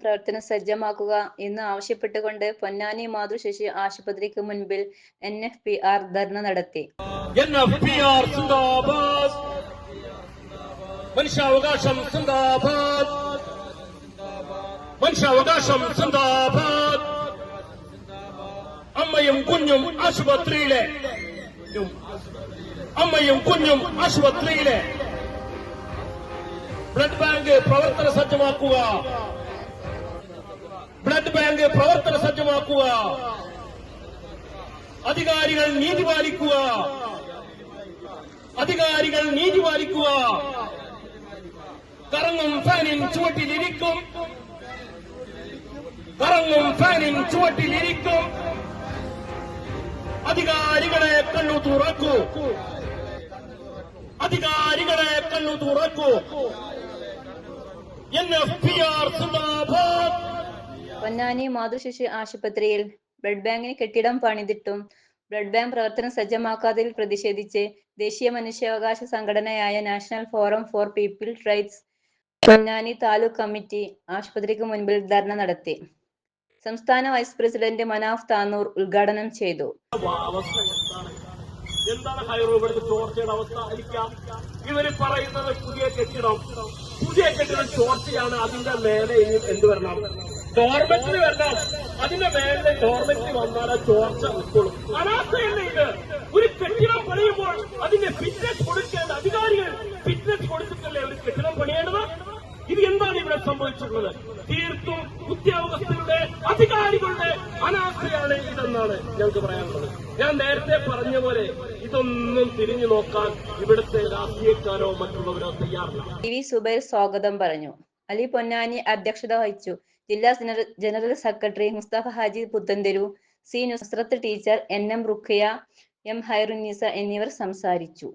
പ്രവർത്തനം സജ്ജമാക്കുക എന്ന് ആവശ്യപ്പെട്ടുകൊണ്ട് പൊന്നാനി മാതൃശിശു ആശുപത്രിക്ക് മുൻപിൽ N F P R dharna നടത്തി. മനുഷ്യാവകാശം സിന്ദാബാദ്. അമ്മയും കുഞ്ഞും ആശുപത്രിയിലെ അമ്മയും കുഞ്ഞും ആശുപത്രിയിലെ ബ്ലഡ് ബാങ്ക് പ്രവർത്തന സജ്ജമാക്കുക. ബ്ലഡ് ബാങ്ക് പ്രവർത്തന സജ്ജമാക്കുക അധികാരികൾ നീതി പാലിക്കുക അധികാരികൾ നീതി പാലിക്കുക കറങ്ങും ഫാനിൻ ചുവട്ടിലിരിക്കും കറങ്ങും ഫാനിൻ ചുവട്ടിലിരിക്കും അധികാരികളെ കണ്ണു തുറക്കൂ അധികാരികളെ കണ്ണു തുറക്കൂ എൻ എഫ് പി ആർ സിന്ദാബാദ് പൊന്നാനി മാതൃശിശു ആശുപത്രിയിൽ ബ്ലഡ് ബാങ്കിന് കെട്ടിടം പണിതിട്ടും ബ്ലഡ് ബാങ്ക് പ്രവർത്തനം സജ്ജമാക്കാതിൽ പ്രതിഷേധിച്ച് ദേശീയ മനുഷ്യാവകാശ സംഘടനയായ national forum for people rights Ponnani taluk committee ആശുപത്രിക്ക് മുൻപിൽ ധർണ നടത്തി. സംസ്ഥാന വൈസ് പ്രസിഡന്റ് മനാഫ് താനൂർ ഉദ്ഘാടനം ചെയ്തു. എന്താണ്? ഹൈറോ ചോർച്ചയുടെ അവസ്ഥ? ആയിരിക്കാം ഇവർ പറയുന്നത് പുതിയ കെട്ടിടം. പുതിയ കെട്ടിടം ചോർച്ചയാണ് അതിന്റെ മേലെ എന്ത് വരണം? ഗവൺമെന്റിന് വരണം. അതിന്റെ മേലെ ഡോർമെന്റ് വന്നാൽ ചോർച്ച ഉൾക്കൊള്ളും അനാസ്ഥയല്ലേ ഇത്? ഒരു കെട്ടിടം പണിയുമ്പോൾ അതിന്റെ ഫിറ്റ്നസ് കൊടുക്കേണ്ട അധികാരികൾ ഫിറ്റ്നസ് കൊടുത്തിട്ടല്ലേ ഒരു കെട്ടിടം പണിയേണ്ടത്? ഇത് എന്താണ് ഇവിടെ സംഭവിച്ചിട്ടുള്ളത്? തീർത്തും ഉദ്യോഗസ്ഥരുടെ അധികാരികളുടെ അനാസ്ഥയാണ് ഇതെന്നാണ് ഞങ്ങൾക്ക് പറയാനുള്ളത്. ഞാൻ നേരത്തെ പറഞ്ഞ പോലെ ഇതൊന്നും തിരിഞ്ഞു നോക്കാൻ ഇവിടുത്തെ രാഷ്ട്രീയക്കാരോ മറ്റുള്ളവരോ തയ്യാറില്ല. സുബൈർ സ്വാഗതം പറഞ്ഞു. അലി പൊന്നാനി അധ്യക്ഷത വഹിച്ചു. ജില്ലാ general secretary Mustafa Haji Puthentheru C Nusrath teacher N M Rukhiya M Hairunnisa എന്നിവർ സംസാരിച്ചു.